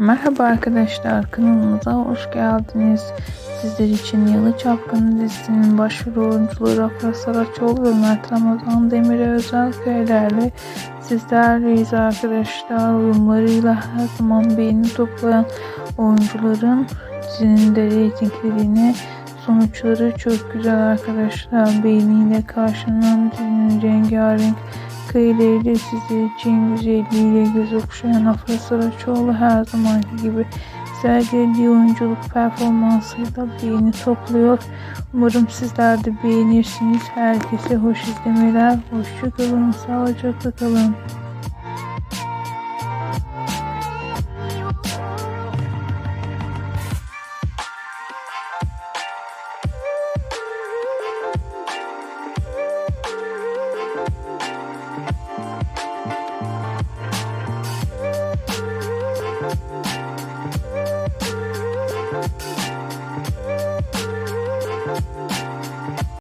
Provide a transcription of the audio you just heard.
Merhaba arkadaşlar kanalımıza hoş geldiniz. Sizler için Yalı Çapkını dizisinin başrol oyuncuları Afra Saraçoğlu ve Mert Ramazan Demir'e özel köylerle sizlerleyiz arkadaşlar. Uyumlarıyla her zaman beğeni toplayan oyuncuların dizinin de reytinglerini sonuçları çok güzel arkadaşlar. Beğeniyle karşılanan dizinin rengarenk kıyılarıyla sizler için güzelliğiyle göz okşayan Afra Saraçoğlu her zamanki gibi sergilediği oyunculuk performansıyla beğeni topluyor. Umarım sizler de beğenirsiniz. Herkese hoş izlemeler. Hoşçakalın. Sağlıcakla kalın.